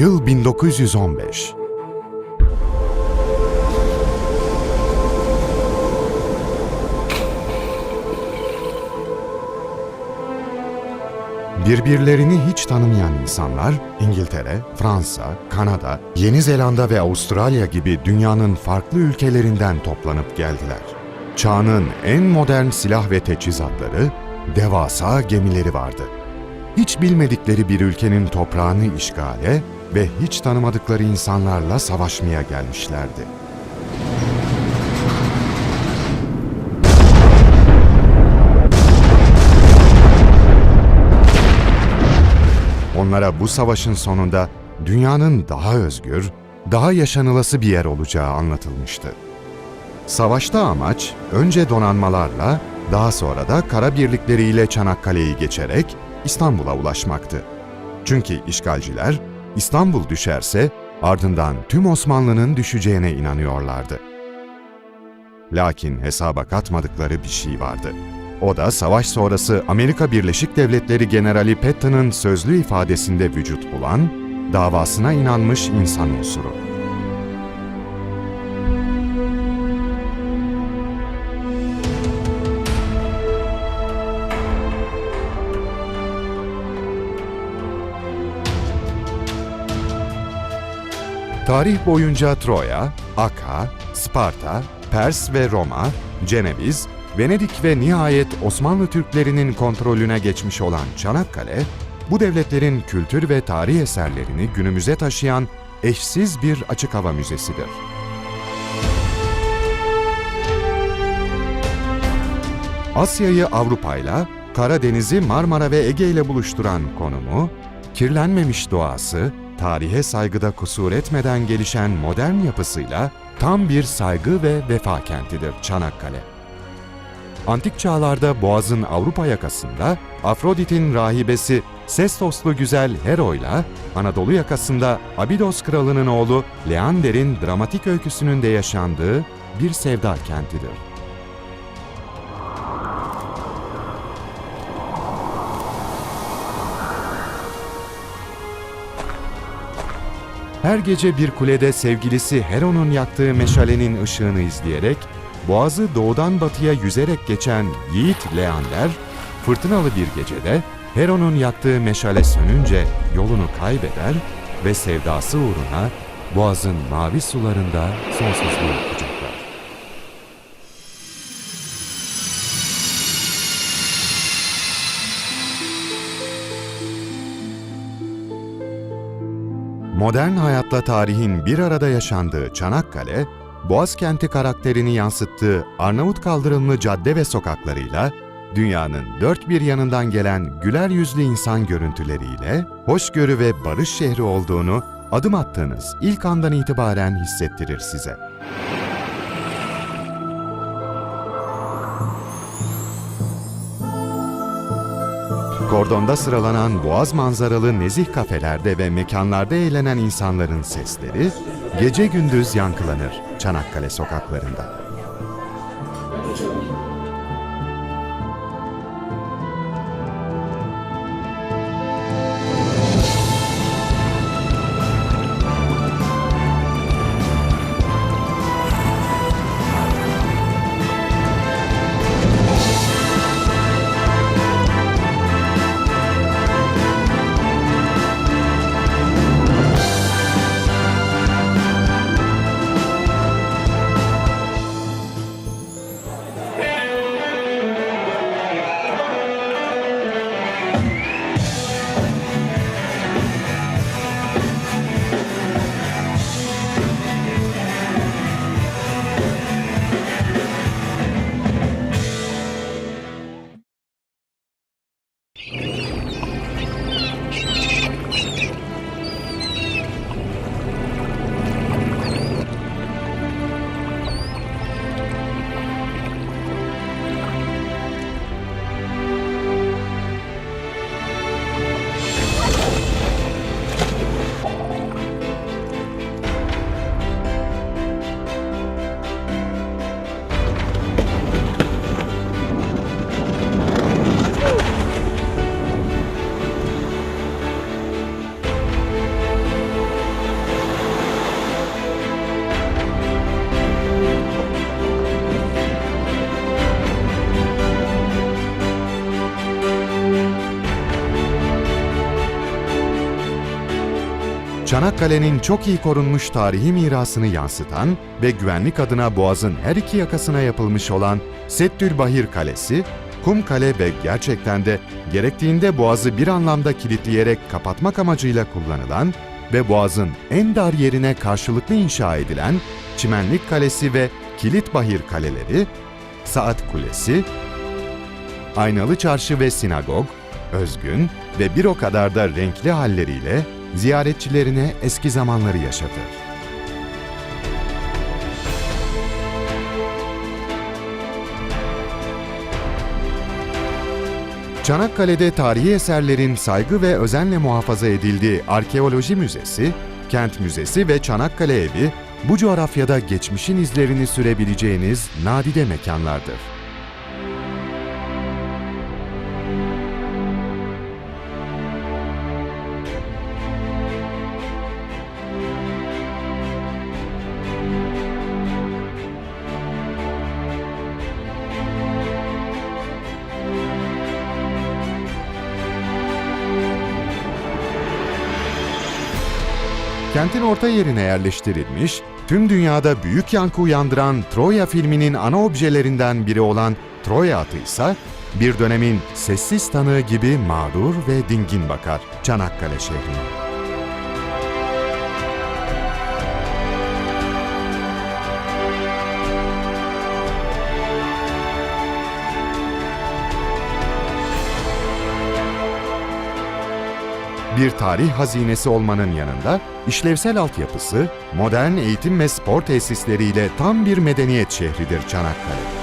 Yıl 1915. Birbirlerini hiç tanımayan insanlar İngiltere, Fransa, Kanada, Yeni Zelanda ve Avustralya gibi dünyanın farklı ülkelerinden toplanıp geldiler. Çağının en modern silah ve teçhizatları, devasa gemileri vardı. Hiç bilmedikleri bir ülkenin toprağını işgale ve hiç tanımadıkları insanlarla savaşmaya gelmişlerdi. Onlara bu savaşın sonunda dünyanın daha özgür, daha yaşanılası bir yer olacağı anlatılmıştı. Savaşta amaç önce donanmalarla, daha sonra da kara birlikleriyle Çanakkale'yi geçerek İstanbul'a ulaşmaktı. Çünkü işgalciler İstanbul düşerse ardından tüm Osmanlı'nın düşeceğine inanıyorlardı. Lakin hesaba katmadıkları bir şey vardı. O da savaş sonrası Amerika Birleşik Devletleri Generali Patton'ın sözlü ifadesinde vücut bulan, davasına inanmış insan unsuru. Tarih boyunca Troya, Akka, Sparta, Pers ve Roma, Ceneviz, Venedik ve nihayet Osmanlı Türklerinin kontrolüne geçmiş olan Çanakkale, bu devletlerin kültür ve tarih eserlerini günümüze taşıyan eşsiz bir açık hava müzesidir. Asya'yı Avrupa'yla, Karadeniz'i Marmara ve Ege ile buluşturan konumu, kirlenmemiş doğası, tarihe saygıda kusur etmeden gelişen modern yapısıyla tam bir saygı ve vefa kentidir Çanakkale. Antik çağlarda Boğaz'ın Avrupa yakasında Afrodit'in rahibesi Sestoslu güzel Hero'yla Anadolu yakasında Abidos kralının oğlu Leander'in dramatik öyküsünün de yaşandığı bir sevda kentidir. Her gece bir kulede sevgilisi Hero'nun yaktığı meşalenin ışığını izleyerek Boğazı doğudan batıya yüzerek geçen Yiğit Leander, fırtınalı bir gecede Heron'un yaktığı meşale sönünce yolunu kaybeder ve sevdası uğruna Boğaz'ın mavi sularında sonsuzluğu kucaklar. Modern hayatla tarihin bir arada yaşandığı Çanakkale, Boğaz kenti karakterini yansıttığı Arnavut kaldırımlı cadde ve sokaklarıyla, dünyanın dört bir yanından gelen güler yüzlü insan görüntüleriyle hoşgörü ve barış şehri olduğunu adım attığınız ilk andan itibaren hissettirir size. Kordonda sıralanan boğaz manzaralı nezih kafelerde ve mekanlarda eğlenen insanların sesleri gece gündüz yankılanır Çanakkale sokaklarında. Çanakkale'nin çok iyi korunmuş tarihi mirasını yansıtan ve güvenlik adına Boğaz'ın her iki yakasına yapılmış olan Settülbahir Kalesi, kum kale ve gerçekten de gerektiğinde Boğaz'ı bir anlamda kilitleyerek kapatmak amacıyla kullanılan ve Boğaz'ın en dar yerine karşılıklı inşa edilen Çimenlik Kalesi ve Kilitbahir Kaleleri, Saat Kulesi, Aynalı Çarşı ve Sinagog, özgün ve bir o kadar da renkli halleriyle ziyaretçilerine eski zamanları yaşatır. Çanakkale'de tarihi eserlerin saygı ve özenle muhafaza edildiği Arkeoloji Müzesi, Kent Müzesi ve Çanakkale Evi bu coğrafyada geçmişin izlerini sürebileceğiniz nadide mekanlardır. Kentin orta yerine yerleştirilmiş, tüm dünyada büyük yankı uyandıran Troya filminin ana objelerinden biri olan Troya atı ise bir dönemin sessiz tanığı gibi mağrur ve dingin bakar Çanakkale şehrine. Bir tarih hazinesi olmanın yanında işlevsel altyapısı, modern eğitim ve spor tesisleriyle tam bir medeniyet şehridir Çanakkale.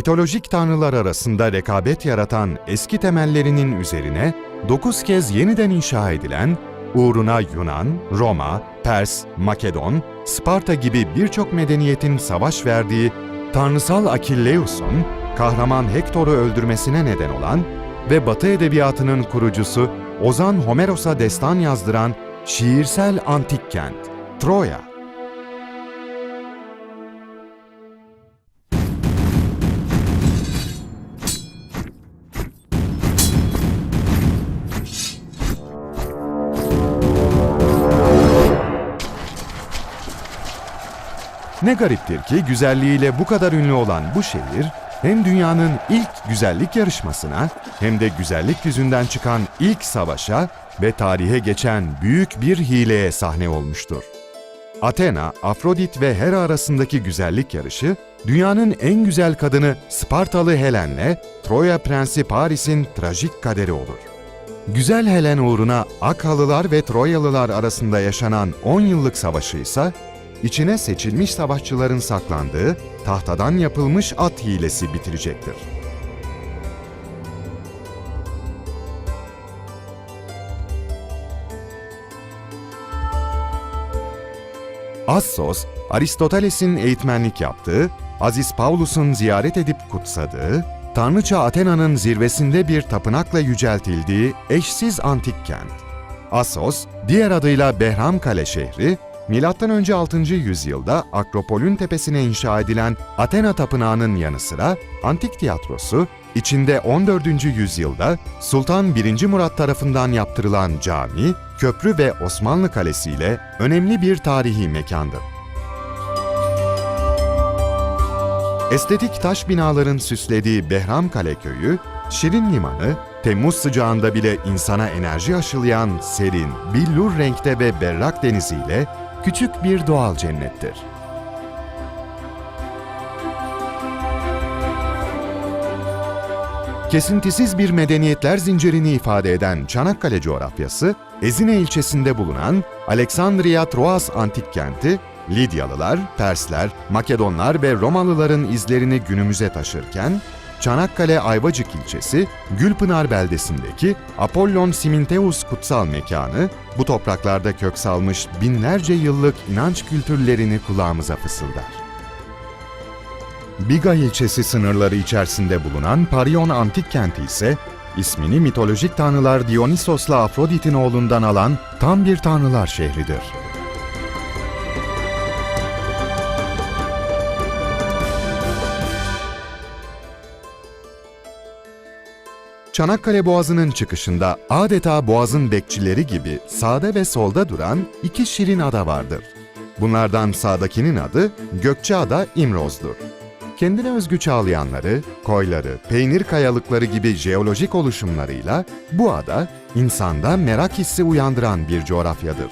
Mitolojik tanrılar arasında rekabet yaratan eski temellerinin üzerine dokuz kez yeniden inşa edilen, uğruna Yunan, Roma, Pers, Makedon, Sparta gibi birçok medeniyetin savaş verdiği tanrısal Akilleus'un kahraman Hektor'u öldürmesine neden olan ve Batı edebiyatının kurucusu Ozan Homeros'a destan yazdıran şiirsel antik kent, Troya. Ne gariptir ki güzelliğiyle bu kadar ünlü olan bu şehir hem dünyanın ilk güzellik yarışmasına hem de güzellik yüzünden çıkan ilk savaşa ve tarihe geçen büyük bir hileye sahne olmuştur. Athena, Afrodit ve Hera arasındaki güzellik yarışı, dünyanın en güzel kadını Spartalı Helen'le Troya Prensi Paris'in trajik kaderi olur. Güzel Helen uğruna Akhalılar ve Troyalılar arasında yaşanan 10 yıllık savaşı ise içine seçilmiş savaşçıların saklandığı tahtadan yapılmış at hilesi bitirecektir. Assos, Aristoteles'in eğitmenlik yaptığı, Aziz Paulus'un ziyaret edip kutsadığı, Tanrıça Athena'nın zirvesinde bir tapınakla yüceltildiği eşsiz antik kent. Assos, diğer adıyla Behramkale şehri, M.Ö. 6. yüzyılda Akropol'ün tepesine inşa edilen Athena Tapınağı'nın yanı sıra antik tiyatrosu, içinde 14. yüzyılda Sultan 1. Murat tarafından yaptırılan cami, köprü ve Osmanlı Kalesi ile önemli bir tarihi mekandır. Estetik taş binaların süslediği Behramkale Köyü, Şirin Limanı, Temmuz sıcağında bile insana enerji aşılayan serin, billur renkte ve berrak deniziyle küçük bir doğal cennettir. Kesintisiz bir medeniyetler zincirini ifade eden Çanakkale coğrafyası, Ezine ilçesinde bulunan Aleksandria Troas antik kenti, Lidyalılar, Persler, Makedonlar ve Romalıların izlerini günümüze taşırken, Çanakkale Ayvacık ilçesi, Gülpınar beldesindeki Apollon Siminteus kutsal mekanı, bu topraklarda kök salmış binlerce yıllık inanç kültürlerini kulağımıza fısıldar. Biga ilçesi sınırları içerisinde bulunan Parion Antik Kenti ise ismini mitolojik tanrılar Dionysos'la Afrodit'in oğlundan alan tam bir tanrılar şehridir. Çanakkale Boğazı'nın çıkışında adeta boğazın bekçileri gibi sağda ve solda duran iki şirin ada vardır. Bunlardan sağdakinin adı Gökçeada İmroz'dur. Kendine özgü çağlayanları, koyları, peynir kayalıkları gibi jeolojik oluşumlarıyla bu ada insanda merak hissi uyandıran bir coğrafyadır.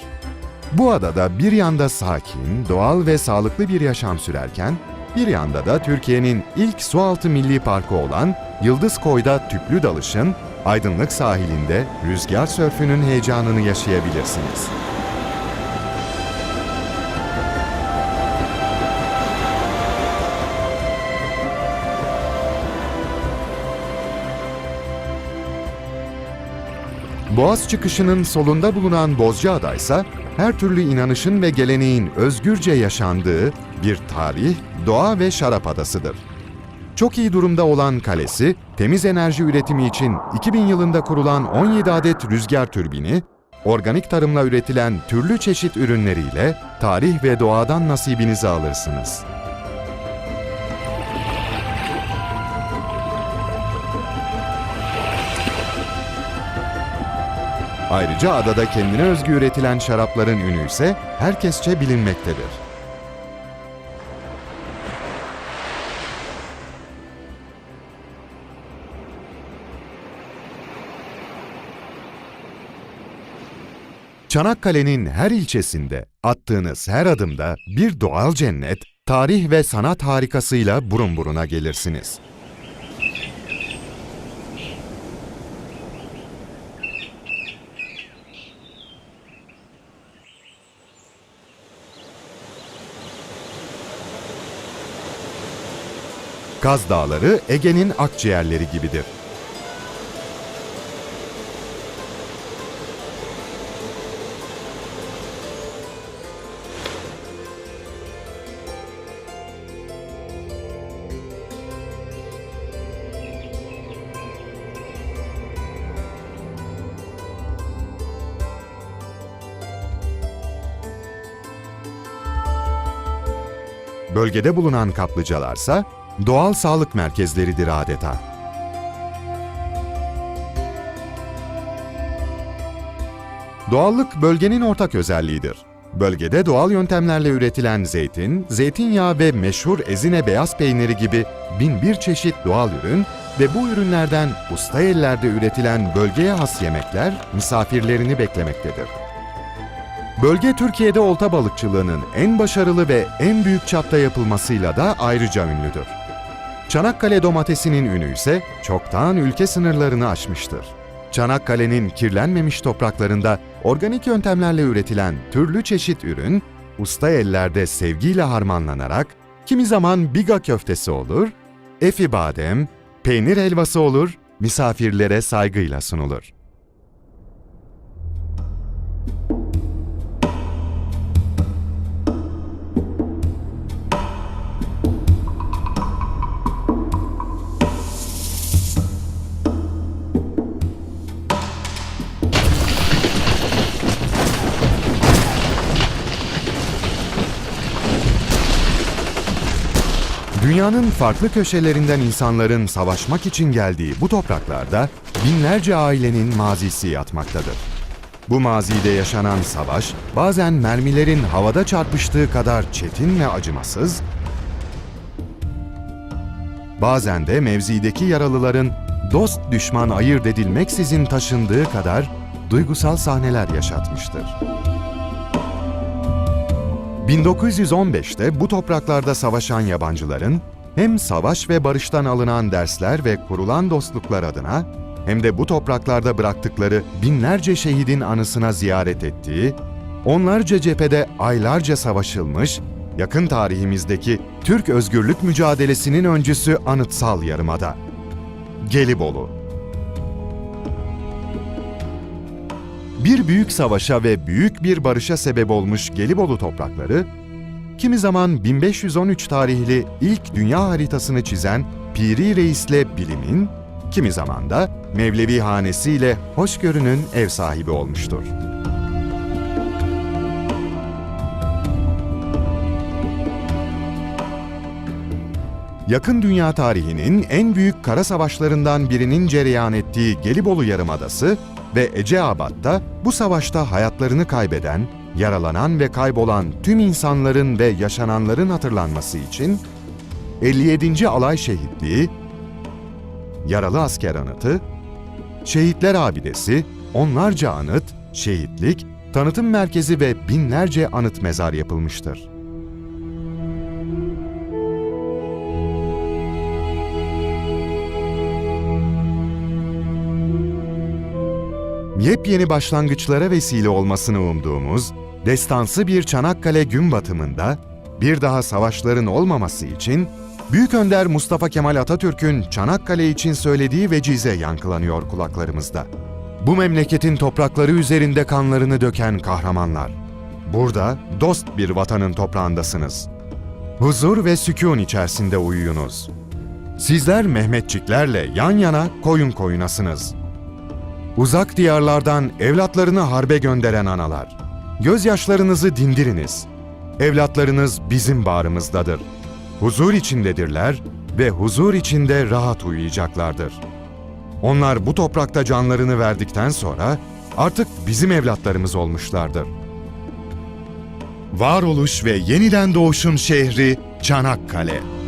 Bu adada bir yanda sakin, doğal ve sağlıklı bir yaşam sürerken, bir yanda da Türkiye'nin ilk sualtı milli parkı olan Yıldız Koy'da tüplü dalışın, aydınlık sahilinde rüzgar sörfünün heyecanını yaşayabilirsiniz. Boğaz çıkışının solunda bulunan Bozcaada ise her türlü inanışın ve geleneğin özgürce yaşandığı bir tarih, doğa ve şarap adasıdır. Çok iyi durumda olan kalesi, temiz enerji üretimi için 2000 yılında kurulan 17 adet rüzgar türbini, organik tarımla üretilen türlü çeşit ürünleriyle tarih ve doğadan nasibinizi alırsınız. Ayrıca adada kendine özgü üretilen şarapların ünü ise herkesçe bilinmektedir. Çanakkale'nin her ilçesinde, attığınız her adımda bir doğal cennet, tarih ve sanat harikasıyla burun buruna gelirsiniz. Kaz Dağları Ege'nin akciğerleri gibidir. Bölgede bulunan kaplıcalarsa doğal sağlık merkezleridir adeta. Doğallık bölgenin ortak özelliğidir. Bölgede doğal yöntemlerle üretilen zeytin, zeytinyağı ve meşhur ezine beyaz peyniri gibi bin bir çeşit doğal ürün ve bu ürünlerden usta ellerde üretilen bölgeye has yemekler misafirlerini beklemektedir. Bölge Türkiye'de olta balıkçılığının en başarılı ve en büyük çapta yapılmasıyla da ayrıca ünlüdür. Çanakkale domatesinin ünü ise çoktan ülke sınırlarını aşmıştır. Çanakkale'nin kirlenmemiş topraklarında organik yöntemlerle üretilen türlü çeşit ürün, usta ellerde sevgiyle harmanlanarak kimi zaman biga köftesi olur, efi badem, peynir helvası olur, misafirlere saygıyla sunulur. Dünyanın farklı köşelerinden insanların savaşmak için geldiği bu topraklarda binlerce ailenin mazisi yatmaktadır. Bu mazide yaşanan savaş bazen mermilerin havada çarpıştığı kadar çetin ve acımasız, bazen de mevzideki yaralıların dost düşman ayırt edilmeksizin taşındığı kadar duygusal sahneler yaşatmıştır. 1915'te bu topraklarda savaşan yabancıların hem savaş ve barıştan alınan dersler ve kurulan dostluklar adına hem de bu topraklarda bıraktıkları binlerce şehidin anısına ziyaret ettiği, onlarca cephede aylarca savaşılmış, yakın tarihimizdeki Türk özgürlük mücadelesinin öncüsü Anıtsal Yarımada. Gelibolu bir büyük savaşa ve büyük bir barışa sebep olmuş Gelibolu toprakları, kimi zaman 1513 tarihli ilk dünya haritasını çizen Piri Reis'le bilimin, kimi zaman da Mevlevi hanesiyle hoşgörünün ev sahibi olmuştur. Yakın dünya tarihinin en büyük kara savaşlarından birinin cereyan ettiği Gelibolu Yarımadası ve Eceabat'ta bu savaşta hayatlarını kaybeden, yaralanan ve kaybolan tüm insanların ve yaşananların hatırlanması için 57. Alay Şehitliği, Yaralı Asker Anıtı, Şehitler Abidesi, onlarca anıt, şehitlik, tanıtım merkezi ve binlerce anıt mezar yapılmıştır. Yepyeni başlangıçlara vesile olmasını umduğumuz, destansı bir Çanakkale gün batımında bir daha savaşların olmaması için Büyük Önder Mustafa Kemal Atatürk'ün Çanakkale için söylediği vecize yankılanıyor kulaklarımızda. Bu memleketin toprakları üzerinde kanlarını döken kahramanlar. Burada dost bir vatanın toprağındasınız. Huzur ve sükun içerisinde uyuyunuz. Sizler Mehmetçiklerle yan yana koyun koyunasınız.'' Uzak diyarlardan evlatlarını harbe gönderen analar. Gözyaşlarınızı dindiriniz. Evlatlarınız bizim bağrımızdadır. Huzur içindedirler ve huzur içinde rahat uyuyacaklardır. Onlar bu toprakta canlarını verdikten sonra artık bizim evlatlarımız olmuşlardır. Varoluş ve yeniden doğuşun şehri Çanakkale.